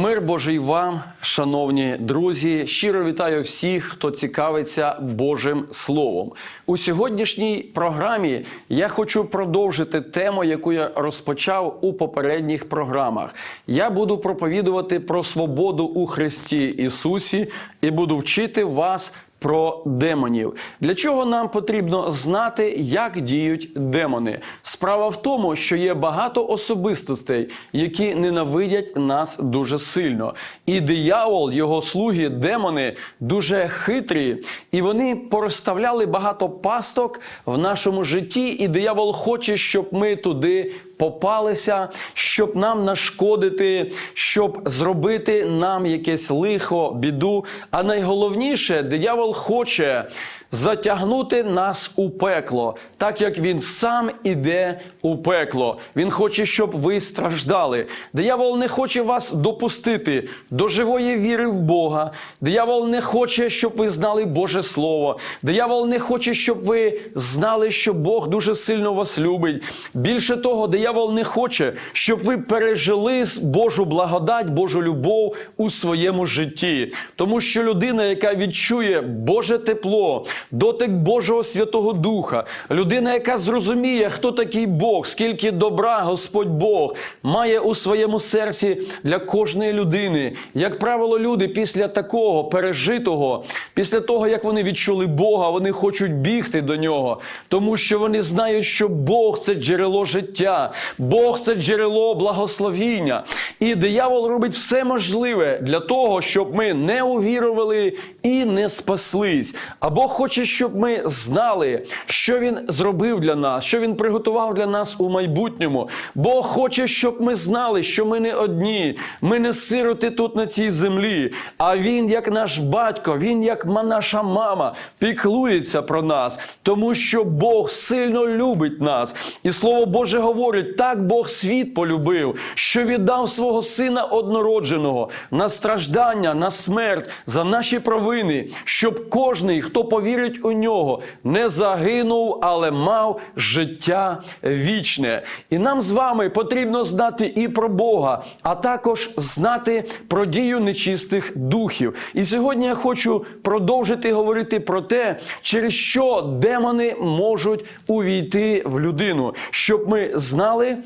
Мир Божий вам, шановні друзі. Щиро вітаю всіх, хто цікавиться Божим Словом. У сьогоднішній програмі я хочу продовжити тему, яку я розпочав у попередніх програмах. Я буду проповідувати про свободу у Христі Ісусі і буду вчити вас. Про демонів. Для чого нам потрібно знати, як діють демони? Справа в тому, що є багато особистостей, які ненавидять нас дуже сильно. І диявол, його слуги, демони дуже хитрі, і вони порозставляли багато пасток в нашому житті. І диявол хоче, щоб ми туди попалися, щоб нам нашкодити, щоб зробити нам якесь лихо, біду. А найголовніше, диявол хоче затягнути нас у пекло, так як він сам іде у пекло. Він хоче, щоб ви страждали. Диявол не хоче вас допустити до живої віри в Бога. Диявол не хоче, щоб ви знали Боже Слово. Диявол не хоче, щоб ви знали, що Бог дуже сильно вас любить. Більше того, диявол не хоче, щоб ви пережили Божу благодать, Божу любов у своєму житті. Тому що людина, яка відчує Боже тепло, дотик Божого Святого Духа, людина, яка зрозуміє, хто такий Бог, скільки добра Господь Бог має у своєму серці для кожної людини. Як правило, люди після такого пережитого, після того, як вони відчули Бога, вони хочуть бігти до нього, тому що вони знають, що Бог це джерело життя, Бог це джерело благословіння. І диявол робить все можливе для того, щоб ми не увірували і не спаслись. Або хоче, щоб ми знали, що він зробив для нас, що він приготував для нас у майбутньому. Бог хоче, щоб ми знали, що ми не одні, ми не сироти тут на цій землі. А він, як наш батько, він, як наша мама, піклується про нас, тому що Бог сильно любить нас. І Слово Боже говорить: так Бог світ полюбив, що віддав свого сина однородженого на страждання, на смерть за наші провини, щоб кожний, хто повірить у нього, не загинув, але мав життя вічне. І нам з вами потрібно знати і про Бога, а також знати про дію нечистих духів. І сьогодні я хочу продовжити говорити про те, через що демони можуть увійти в людину, щоб ми знали.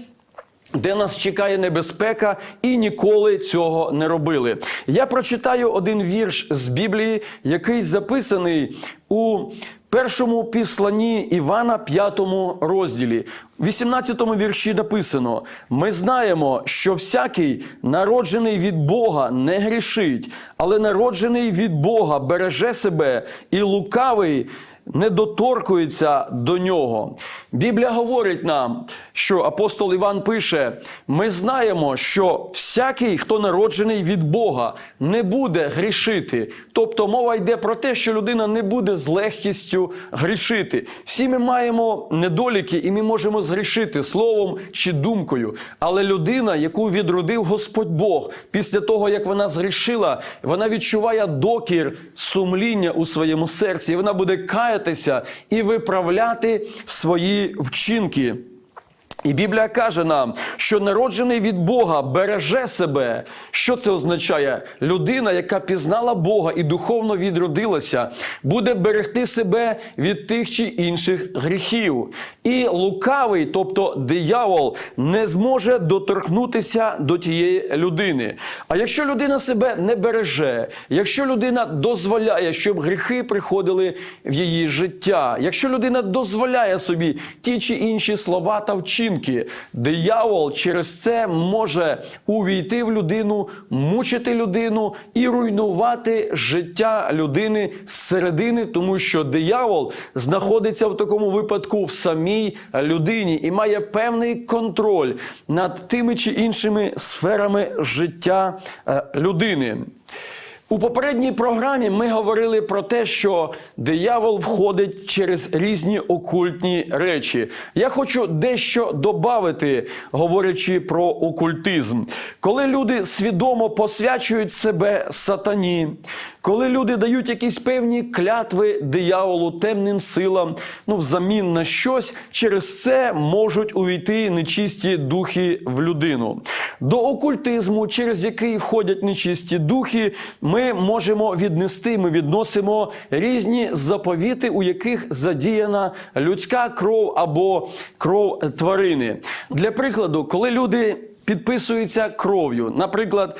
Де нас чекає небезпека, і ніколи цього не робили. Я прочитаю один вірш з Біблії, який записаний у першому післанні Івана, п'ятому розділі. В 18-му вірші написано: Ми знаємо, що всякий народжений від Бога не грішить, але народжений від Бога береже себе і лукавий не доторкується до нього. Біблія говорить нам, що апостол Іван пише: ми знаємо, що всякий, хто народжений від Бога, не буде грішити. Тобто мова йде про те, що людина не буде з легкістю грішити. Всі ми маємо недоліки, і ми можемо згрішити словом чи думкою. Але людина, яку відродив Господь Бог, після того, як вона згрішила, вона відчуває докір сумління у своєму серці, і вона буде каятися і виправляти свої вчинки. І Біблія каже нам, що народжений від Бога береже себе. Що це означає? Людина, яка пізнала Бога і духовно відродилася, буде берегти себе від тих чи інших гріхів. І лукавий, тобто диявол, не зможе доторкнутися до тієї людини. А якщо людина себе не береже, якщо людина дозволяє, щоб гріхи приходили в її життя, якщо людина дозволяє собі ті чи інші слова та вчинки, диявол через це може увійти в людину, мучити людину і руйнувати життя людини зсередини, тому що диявол знаходиться в такому випадку в самій людині і має певний контроль над тими чи іншими сферами життя е, людини. У попередній програмі ми говорили про те, що диявол входить через різні окультні речі. Я хочу дещо додати, говорячи про окультизм. Коли люди свідомо посвячують себе сатані, коли люди дають якісь певні клятви дияволу, темним силам, ну, взамін на щось, через це можуть увійти нечисті духи в людину. До окультизму, через який входять нечисті духи, ми можемо віднести, ми відносимо різні заповіти, у яких задіяна людська кров або кров тварини. Для прикладу, коли люди підписуються кров'ю. Наприклад,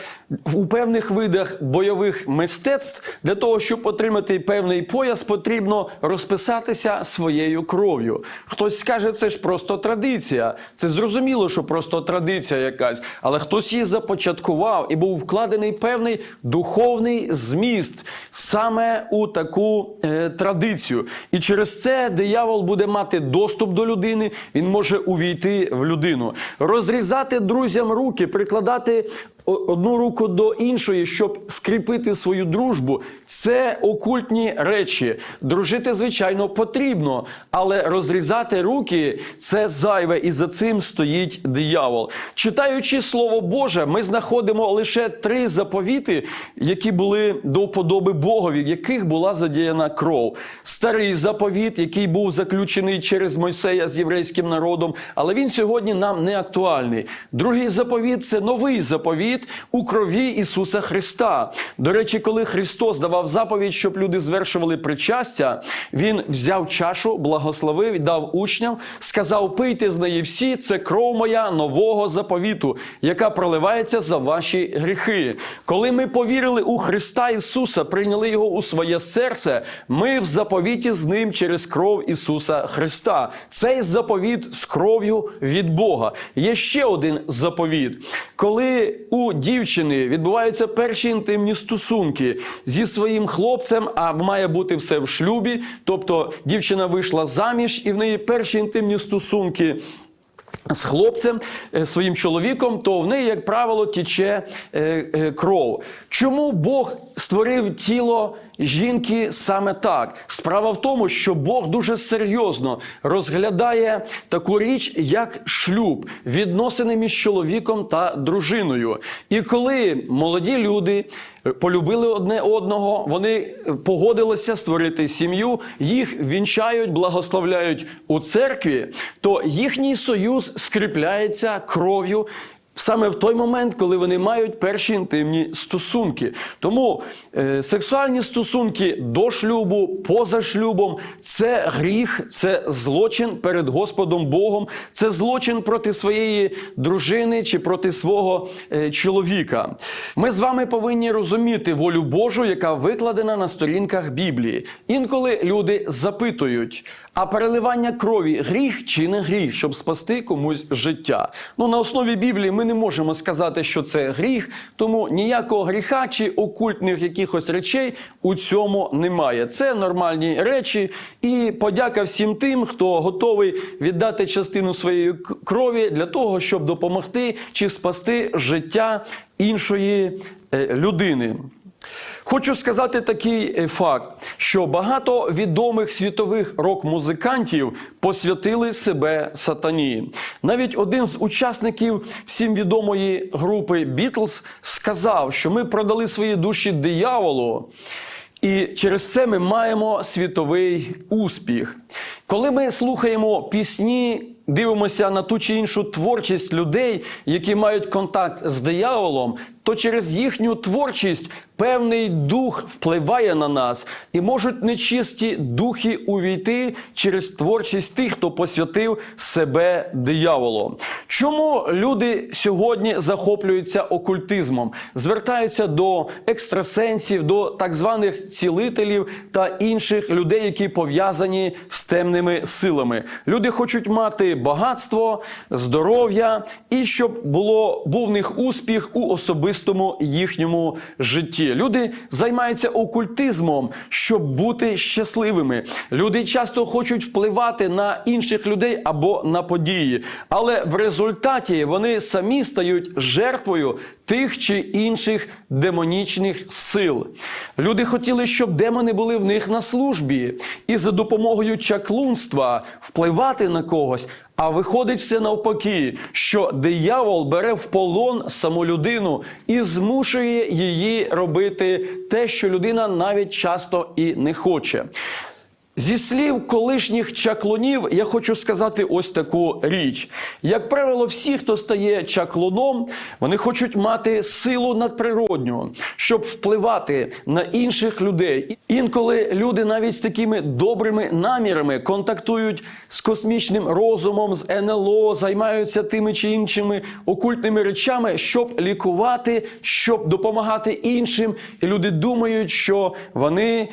у певних видах бойових мистецтв для того, щоб отримати певний пояс, потрібно розписатися своєю кров'ю. Хтось скаже, це ж просто традиція. Це зрозуміло, що просто традиція якась, але хтось її започаткував і був вкладений певний духовний зміст саме у таку е, традицію. І через це диявол буде мати доступ до людини, він може увійти в людину, розрізати друзям руки, прикладати одну руку до іншої, щоб скріпити свою дружбу. Це окультні речі. Дружити, звичайно, потрібно, але розрізати руки це зайве, і за цим стоїть диявол. Читаючи Слово Боже, ми знаходимо лише три заповіти, які були до вподоби Богові, в яких була задіяна кров. Старий заповіт, який був заключений через Мойсея з єврейським народом, але він сьогодні нам не актуальний. Другий заповіт це новий заповіт у крові Ісуса Христа. До речі, коли Христос давав заповідь, щоб люди звершували причастя, Він взяв чашу, благословив, дав учням, сказав: пийте з неї всі, це кров моя нового заповіту, яка проливається за ваші гріхи. Коли ми повірили у Христа Ісуса, прийняли Його у своє серце, ми в заповіті з Ним через кров Ісуса Христа. Цей заповіт з кров'ю від Бога. Є ще один заповіт. Коли у дівчини відбуваються перші інтимні стосунки зі своїм хлопцем, а має бути все в шлюбі, тобто дівчина вийшла заміж і в неї перші інтимні стосунки. З хлопцем, е, своїм чоловіком, то в неї, як правило, тіче е, е, кров. Чому Бог створив тіло жінки саме так? Справа в тому, що Бог дуже серйозно розглядає таку річ, як шлюб, відносини між чоловіком та дружиною. І коли молоді люди полюбили одне одного, вони погодилися створити сім'ю, їх вінчають, благословляють у церкві, то їхній союз скріпляється кров'ю. Саме в той момент, коли вони мають перші інтимні стосунки. Тому е, сексуальні стосунки до шлюбу, поза шлюбом це гріх, це злочин перед Господом Богом, це злочин проти своєї дружини чи проти свого е, чоловіка. Ми з вами повинні розуміти волю Божу, яка викладена на сторінках Біблії. Інколи люди запитують. А переливання крові гріх чи не гріх, щоб спасти комусь життя? Ну на основі Біблії ми не можемо сказати, що це гріх, тому ніякого гріха чи окультних якихось речей у цьому немає. Це нормальні речі, і подяка всім тим, хто готовий віддати частину своєї крові для того, щоб допомогти чи спасти життя іншої е, людини. Хочу сказати такий е, факт, що багато відомих світових рок-музикантів посвятили себе сатані. Навіть один з учасників всім відомої групи Бітлз сказав, що ми продали свої душі дияволу. І через це ми маємо світовий успіх. Коли ми слухаємо пісні, дивимося на ту чи іншу творчість людей, які мають контакт з дияволом, то через їхню творчість певний дух впливає на нас, і можуть нечисті духи увійти через творчість тих, хто посвятив себе дияволу. Чому люди сьогодні захоплюються окультизмом, звертаються до екстрасенсів, до так званих цілителів та інших людей, які пов'язані з темними силами? Люди хочуть мати багатство, здоров'я і щоб було був в них успіх у особистому їхньому житті. Люди займаються окультизмом, щоб бути щасливими. Люди часто хочуть впливати на інших людей або на події, але в результаті вони самі стають жертвою тих чи інших демонічних сил. Люди хотіли, щоб демони були в них на службі, і за допомогою чаклунства впливати на когось. А виходить все навпаки, що диявол бере в полон саму людину і змушує її робити те, що людина навіть часто і не хоче. Зі слів колишніх чаклунів я хочу сказати ось таку річ. Як правило, всі, хто стає чаклуном, вони хочуть мати силу надприродню, щоб впливати на інших людей. Інколи люди навіть з такими добрими намірами контактують з космічним розумом, з НЛО, займаються тими чи іншими окультними речами, щоб лікувати, щоб допомагати іншим. І люди думають, що вони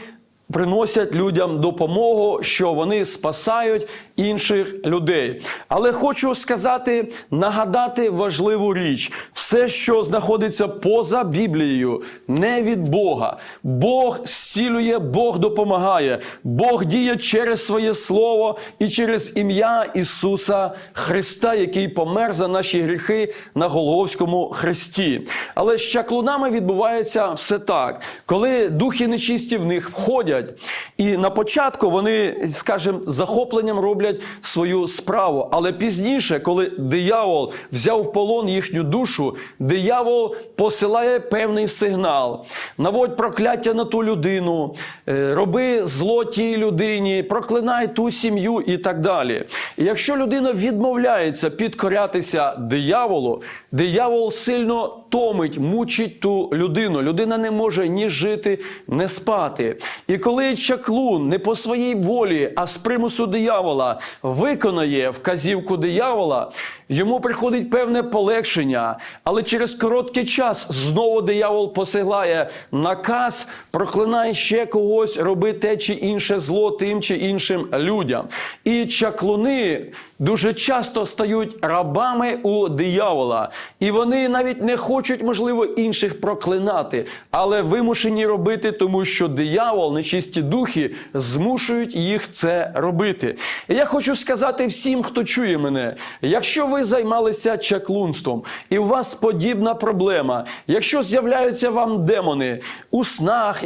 приносять людям допомогу, що вони спасають інших людей. Але хочу сказати, нагадати важливу річ: все, що знаходиться поза Біблією, не від Бога. Бог зцілює, Бог допомагає, Бог діє через своє слово і через ім'я Ісуса Христа, який помер за наші гріхи на Голговському хресті. Але з чаклунами відбувається все так, коли духи нечисті в них входять. І на початку вони, скажімо, захопленням роблять свою справу. Але пізніше, коли диявол взяв в полон їхню душу, диявол посилає певний сигнал: наводь прокляття на ту людину, е, роби зло тій людині, проклинай ту сім'ю і так далі. І якщо людина відмовляється підкорятися дияволу, диявол сильно томить, мучить ту людину. Людина не може ні жити, ні спати. І коли чаклун не по своїй волі, а з примусу диявола виконає вказівку диявола, йому приходить певне полегшення, але через короткий час знову диявол посилає наказ, проклинає ще когось, роби те чи інше зло тим чи іншим людям. І чаклуни дуже часто стають рабами у диявола, і вони навіть не хочуть, можливо, інших проклинати, але вимушені робити, тому що диявол, нечисті духи, змушують їх це робити. І я хочу сказати всім, хто чує мене, якщо ви займалися чаклунством, і у вас подібна проблема, якщо з'являються вам демони у снах,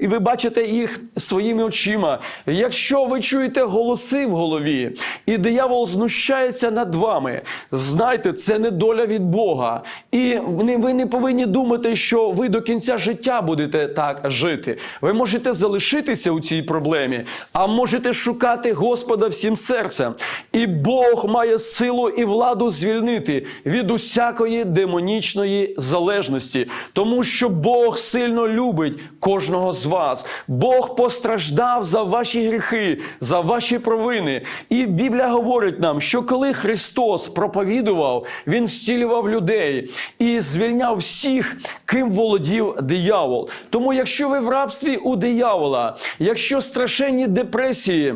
і ви бачите їх своїми очима, якщо ви чуєте голоси в голові, і диявол знущається над вами, знайте, це не доля від Бога. І ви не повинні думати, що ви до кінця життя будете так жити. Ви можете залишитися у цій проблемі, а можете шукати Господа всім серцем. І Бог має силу і владу звільнити від усякої демонічної залежності, тому що Бог сильно любить кожного з вас. Бог постраждав за ваші гріхи, за ваші провини. І Біблія говорить нам, що коли Христос проповідував, Він зцілював людей і звільняв всіх, ким володів диявол. Тому, якщо ви в рабстві у диявола, якщо страшенні депресії,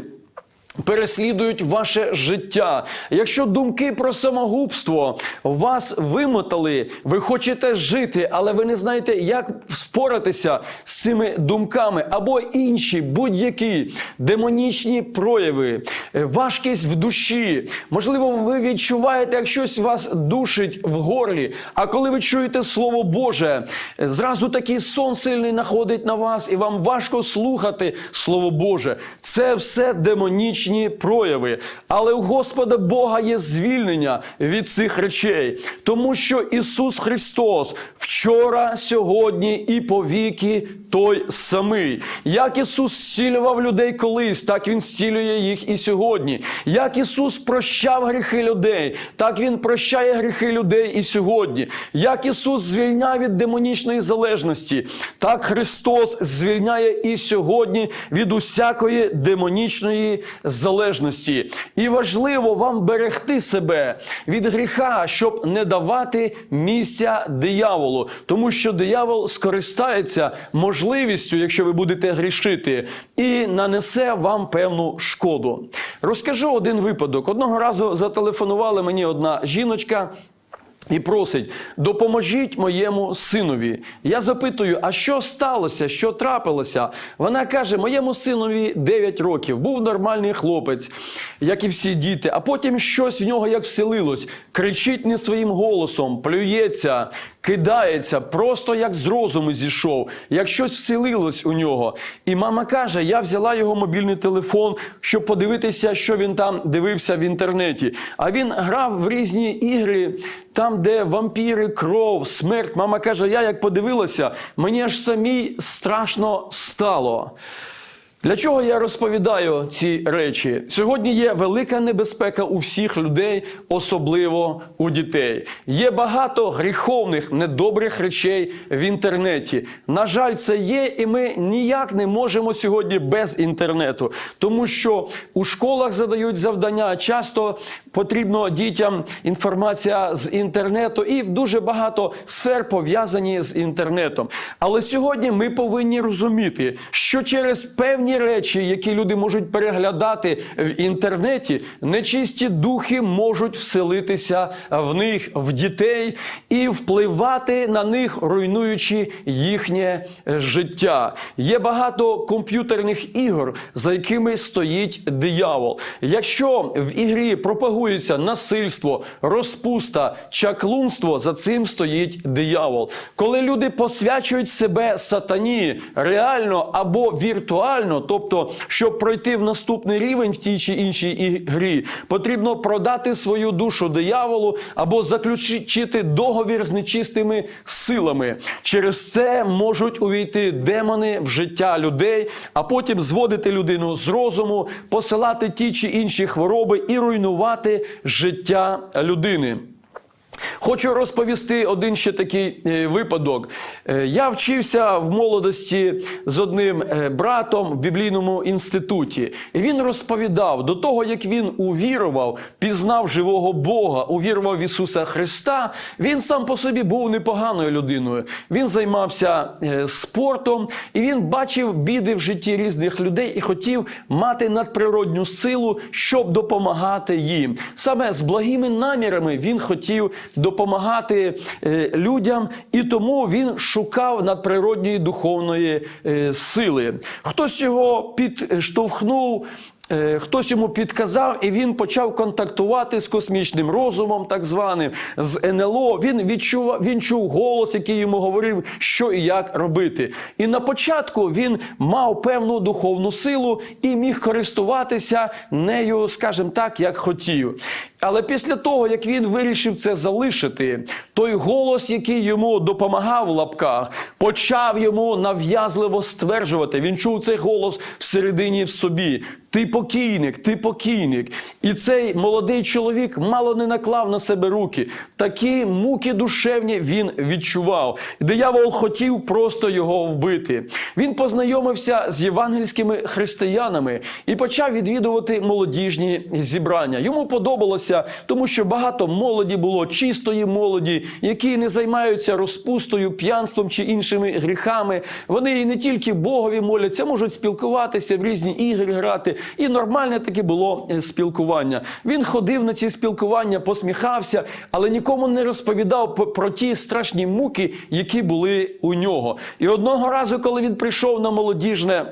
Переслідують ваше життя. Якщо думки про самогубство вас вимотали, ви хочете жити, але ви не знаєте, як споратися з цими думками, або інші будь-які демонічні прояви, е, важкість в душі. Можливо, ви відчуваєте, як щось вас душить в горлі. А коли ви чуєте Слово Боже, е, зразу такий сон сильний находить на вас, і вам важко слухати Слово Боже. Це все демонічні прояви. Але у Господа Бога є звільнення від цих речей, тому що Ісус Христос вчора, сьогодні і повіки той самий. Як Ісус зцілював людей колись, так Він зцілює їх і сьогодні. Як Ісус прощав гріхи людей, так Він прощає гріхи людей і сьогодні. Як Ісус звільняє від демонічної залежності, так Христос звільняє і сьогодні від усякої демонічної залежності. І важливо вам берегти себе від гріха, щоб не давати місця дияволу, тому що диявол скористається можливістю, якщо ви будете грішити, і нанесе вам певну шкоду. Розкажу один випадок. Одного разу зателефонувала мені одна жіночка. І просить, допоможіть моєму синові. Я запитую, а що сталося, що трапилося? Вона каже: моєму синові 9 років, був нормальний хлопець, як і всі діти, а потім щось в нього як вселилось, кричить не своїм голосом, плюється, кидається, просто як з розуму зійшов, як щось вселилось у нього. І мама каже: я взяла його мобільний телефон, щоб подивитися, що він там дивився в інтернеті. А він грав в різні ігри, там, де вампіри, кров, смерть. Мама каже: я як подивилася, мені аж самій страшно стало. Для чого я розповідаю ці речі? Сьогодні є велика небезпека у всіх людей, особливо у дітей. Є багато гріховних, недобрих речей в інтернеті. На жаль, це є, і ми ніяк не можемо сьогодні без інтернету, тому що у школах задають завдання. Часто потрібно дітям інформація з інтернету, і дуже багато сфер пов'язані з інтернетом. Але сьогодні ми повинні розуміти, що через певні речі, які люди можуть переглядати в інтернеті, нечисті духи можуть вселитися в них, в дітей, і впливати на них, руйнуючи їхнє життя. Є багато комп'ютерних ігор, за якими стоїть диявол. Якщо в ігрі пропагується насильство, розпуста, чаклунство, за цим стоїть диявол. Коли люди посвячують себе сатані реально або віртуально, тобто, щоб пройти в наступний рівень в тій чи іншій ігрі, потрібно продати свою душу дияволу або заключити договір з нечистими силами. Через це можуть увійти демони в життя людей, а потім зводити людину з розуму, посилати ті чи інші хвороби і руйнувати життя людини. Хочу розповісти один ще такий е, випадок. Е, Я вчився в молодості з одним е, братом в біблійному інституті. І він розповідав до того, як він увірував, пізнав живого Бога, увірував в Ісуса Христа. Він сам по собі був непоганою людиною. Він займався спортом і він бачив біди в житті різних людей і хотів мати надприродню силу, щоб допомагати їм. Саме з благими намірами він хотів допомагати е, людям, і тому він шукав надприродньої духовної е, сили. Хтось його підштовхнув. Е, Хтось йому підказав, і він почав контактувати з космічним розумом, так званим, з НЛО. Він відчув, він чув голос, який йому говорив, що і як робити. І на початку він мав певну духовну силу і міг користуватися нею, скажімо так, як хотів. Але після того, як він вирішив це залишити, той голос, який йому допомагав в лапках, почав йому нав'язливо стверджувати. Він чув цей голос всередині в собі. Ти покійник, ти покійник. І цей молодий чоловік мало не наклав на себе руки. Такі муки душевні він відчував. Диявол хотів просто його вбити. Він познайомився з євангельськими християнами і почав відвідувати молодіжні зібрання. Йому подобалося, тому що багато молоді було, чистої молоді, які не займаються розпустою, п'янством чи іншими гріхами. Вони і не тільки Богові моляться, можуть спілкуватися в різні ігри грати. І нормальне таке було е, спілкування. Він ходив на ці спілкування, посміхався, але нікому не розповідав про ті страшні муки, які були у нього. І одного разу, коли він прийшов на молодіжне.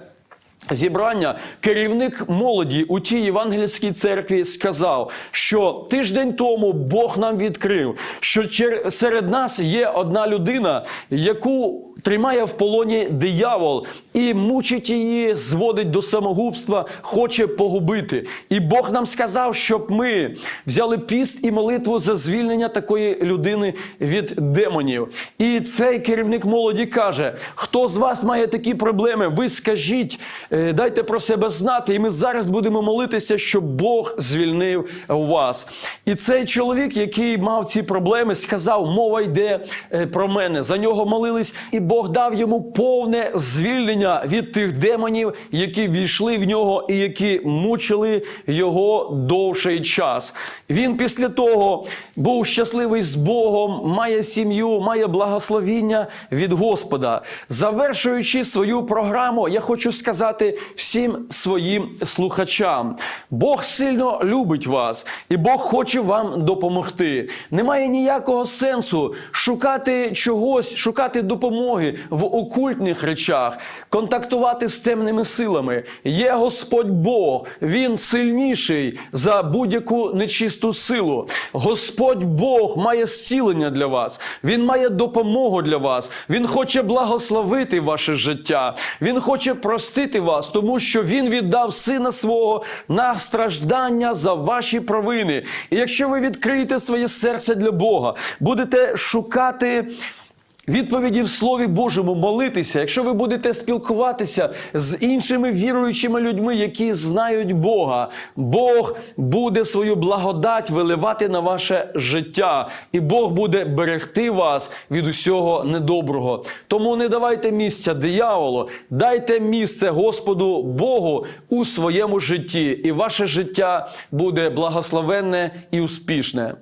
Зібрання керівник молоді у тій євангельській церкві сказав, що тиждень тому Бог нам відкрив, що серед нас є одна людина, яку тримає в полоні диявол і мучить її, зводить до самогубства, хоче погубити. І Бог нам сказав, щоб ми взяли піст і молитву за звільнення такої людини від демонів. І цей керівник молоді каже: хто з вас має такі проблеми? Ви скажіть, е, дайте про себе знати, і ми зараз будемо молитися, щоб Бог звільнив вас. І цей чоловік, який мав ці проблеми, сказав: мова йде е, про мене. За нього молились, і Бог дав йому повне звільнення від тих демонів, які війшли в нього і які мучили його довший час. Він після того був щасливий з Богом, має сім'ю, має благословіння від Господа. Завершуючи свою програму, я хочу сказати всім своїм слухачам: Бог сильно любить вас, і Бог хоче вам допомогти. Немає ніякого сенсу шукати чогось, шукати допомоги в окультних речах, контактувати з темними силами. Є Господь Бог, Він сильніший за будь-яку нечисту силу. Господь Бог має зцілення для вас, Він має допомогу для вас. Він хоче благословити ваше життя. Він хоче простити вас, тому що Він віддав сина свого на страждання за ваші провини. І якщо ви відкриєте своє серце для Бога, будете шукати відповіді в Слові Божому, молитися, якщо ви будете спілкуватися з іншими віруючими людьми, які знають Бога, Бог буде свою благодать виливати на ваше життя, і Бог буде берегти вас від усього недоброго. Тому не давайте місця дияволу, дайте місце Господу Богу у своєму житті, і ваше життя буде благословенне і успішне.